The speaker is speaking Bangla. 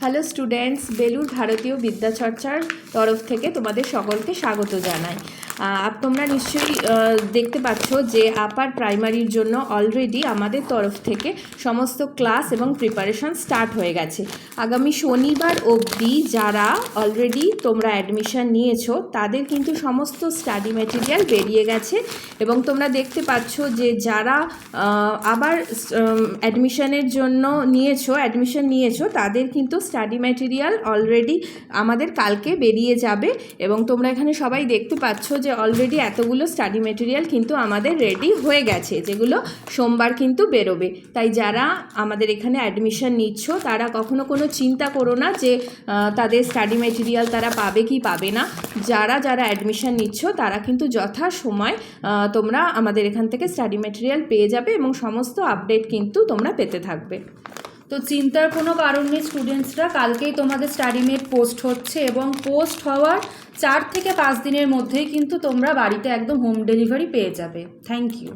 হ্যালো স্টুডেন্টস বেলুর ভারতীয় বিদ্যাচর্চার তরফ থেকে তোমাদের সকলকে স্বাগত জানাই। তোমরা নিশ্চয়ই দেখতে পাচ্ছ যে আপার প্রাইমারির জন্য অলরেডি আমাদের তরফ থেকে সমস্ত ক্লাস এবং প্রিপারেশন স্টার্ট হয়ে গেছে। আগামী শনিবার অবধি যারা অলরেডি তোমরা অ্যাডমিশন নিয়েছো, তাদের কিন্তু সমস্ত স্টাডি মেটেরিয়াল বেরিয়ে গেছে এবং তোমরা দেখতে পাচ্ছ যে যারা আবার অ্যাডমিশনের জন্য নিয়েছো অ্যাডমিশন নিয়েছো, তাদের কিন্তু স্টাডি ম্যাটেরিয়াল অলরেডি আমাদের কালকে বেরিয়ে যাবে এবং তোমরা এখানে সবাই দেখতে পাচ্ছ যে অলরেডি এতগুলো স্টাডি ম্যাটেরিয়াল কিন্তু আমাদের রেডি হয়ে গেছে, যেগুলো সোমবার কিন্তু বেরোবে। তাই যারা আমাদের এখানে অ্যাডমিশন নিচ্ছ, তারা কখনো কোনো চিন্তা করো না যে তাদের স্টাডি ম্যাটেরিয়াল তারা পাবে কি পাবে না। যারা যারা অ্যাডমিশন নিচ্ছ, তারা কিন্তু যথা সময় তোমরা আমাদের এখান থেকে স্টাডি ম্যাটেরিয়াল পেয়ে যাবে এবং সমস্ত আপডেট কিন্তু তোমরা পেতে থাকবে। তো চিন্তার কোনো কারণ নেই স্টুডেন্টসরা, কালকেই তোমাদের স্টাডি মেট পোস্ট হচ্ছে এবং পোস্ট হওয়ার চার থেকে পাঁচ দিনের মধ্যেই কিন্তু তোমরা বাড়িতে একদম হোম ডেলিভারি পেয়ে যাবে। Thank you.